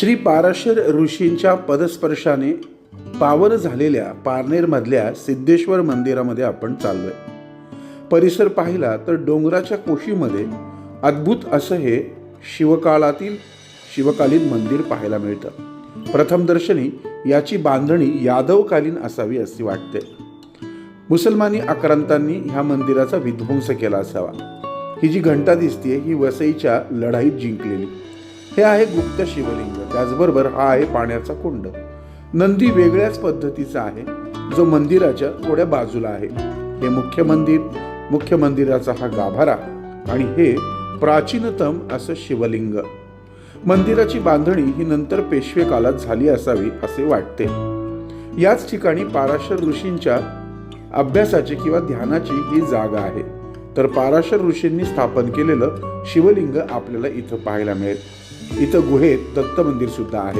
श्री पाराशर ऋषींच्या पदस्पर्शाने पावन झालेल्या पारनेरमधल्या सिद्धेश्वर मंदिरामध्ये आपण चाललोय. परिसर पाहिला तर डोंगराच्या कोशीमध्ये अद्भुत असं हे शिवकाळातील शिवकालीन मंदिर पाहायला मिळतं. प्रथमदर्शनी याची बांधणी यादवकालीन असावी असे वाटते. मुसलमानी आक्रांतांनी ह्या मंदिराचा विध्वंस केला असावा. ही जी घंटा दिसते ही वसईच्या लढाईत जिंकलेली. हे आहे गुप्त शिवलिंग. त्याचबरोबर हा आहे पाण्याचा कुंड. नंदी वेगळ्याच पद्धतीचा आहे. जो मंदिराच्या थोड्या बाजूला आहे. हे मुख्य मंदिर मुख्य मंदिराचा हा गाभारा आणि हे प्राचीनतम असं शिवलिंग. मंदिराची बांधणी ही नंतर पेशवे काळात झाली असावी असे वाटते. याच ठिकाणी पाराशर ऋषींच्या अभ्यासाची किंवा ध्यानाची ही जागा आहे. तर पाराशर ऋषींनी स्थापन केलेलं शिवलिंग आपल्याला इथं पाहायला मिळेल. इथं गुहेत दत्त मंदिर सुद्धा आहे.